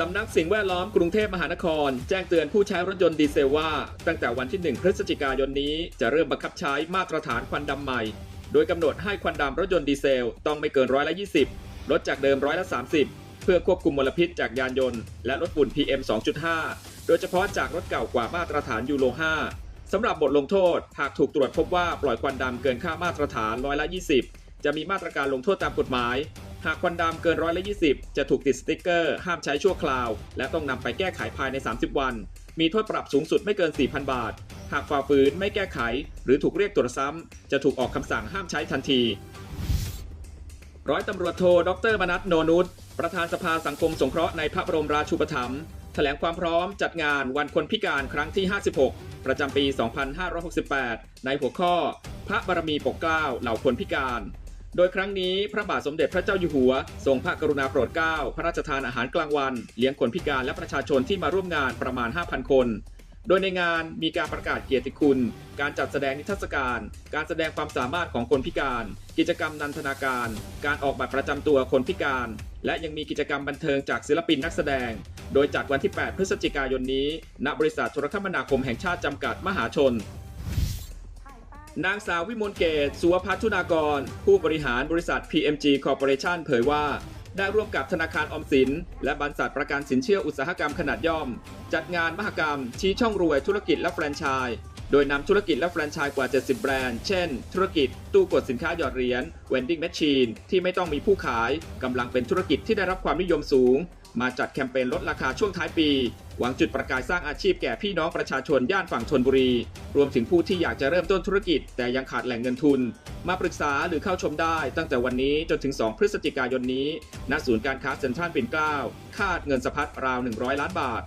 สำนักสิ่งแวดล้อมกรุงเทพมหานคร แจ้งเตือนผู้ใช้รถยนต์ดีเซลว่า ตั้งแต่วันที่ 1 พฤศจิกายนนี้จะเริ่มบังคับใช้มาตรฐานควันดำใหม่ โดยกำหนดให้ควันดำรถยนต์ดีเซลต้องไม่เกินร้อยละ 20 ลดจากเดิมร้อยละ 30 เพื่อควบคุมมลพิษจากยานยนต์และลดฝุ่น PM 2.5 โดยเฉพาะจากรถเก่ากว่ามาตรฐานยูโร 5 สำหรับบทลงโทษหากถูกตรวจพบว่าปล่อยควันดำเกินค่ามาตรฐานร้อยละ 20 จะมีมาตรการลงโทษตามกฎหมาย หากควันดำเกินร้อยละ20 จะถูกติดสติ๊กเกอร์ห้ามใช้ชั่วคราว และต้องนำไปแก้ไขภายใน 30 วัน มีโทษปรับสูงสุดไม่เกิน 4,000 บาท หากฝ่าฝืนไม่แก้ไข หรือถูกเรียกตรวจซ้ำ จะถูกออกคำสั่งห้ามใช้ทันที ร้อยตำรวจโทดรมนัทโนนุชประธานสภาสังคมสงเคราะห์ในพระบรมราชูปถัมภ์แถลงความพร้อมจัดงานวันคนพิการครั้งที่ 56 ประจำปี 2568 ในหัวข้อ พระบารมีปกเกล้าเหล่าคนพิการ โดยครั้งนี้พระบาทสมเด็จพระเจ้าอยู่หัว ทรงพระกรุณาโปรดเกล้าพระราชทานอาหารกลางวัน เลี้ยงคนพิการและประชาชนที่มาร่วมงานประมาณ 5,000 คน โดยในงานมีการประกาศเกียรติคุณ การจัดแสดงนิทรรศการ การแสดงความสามารถของคนพิการ กิจกรรมนันทนาการ การออกบัตรประจำตัวคนพิการ และยังมีกิจกรรมบันเทิงจากศิลปินนักแสดง โดยจัดวันที่ 8 พฤศจิกายนนี้ ณ บริษัทโทรคมนาคมแห่งชาติจำกัดมหาชน นางสาววิมลเกต สุวพัฒนากร ผู้บริหารบริษัท PMG Corporation เผยว่า ได้ร่วมกับธนาคารออมสิน และบรรษัทประกันสินเชื่ออุตสาหกรรมขนาดย่อม จัดงานมหกรรม ชี้ช่องรวยธุรกิจและแฟรนไชส์ โดยนำธุรกิจและแฟรนไชส์กว่า 70 แบรนด์ เช่น ธุรกิจตู้กดสินค้าหยอดเหรียญ vending machine ที่ไม่ต้องมีผู้ขายกำลังเป็นธุรกิจที่ได้รับความนิยมสูง มาจัดแคมเปญลดราคาช่วงท้ายปี หวังจุดประกายสร้างอาชีพแก่พี่น้องประชาชนย่านฝั่งชนบุรี รวมถึงผู้ที่อยากจะเริ่มต้นธุรกิจ แต่ยังขาดแหล่งเงินทุน มาปรึกษาหรือเข้าชมได้ตั้งแต่วันนี้จนถึง 2 พฤศจิกายนนี้ ณ ศูนย์การค้าเซ็นทรัลปิ่นเกล้าคาดเงินสะพัดราว 100 ล้านบาท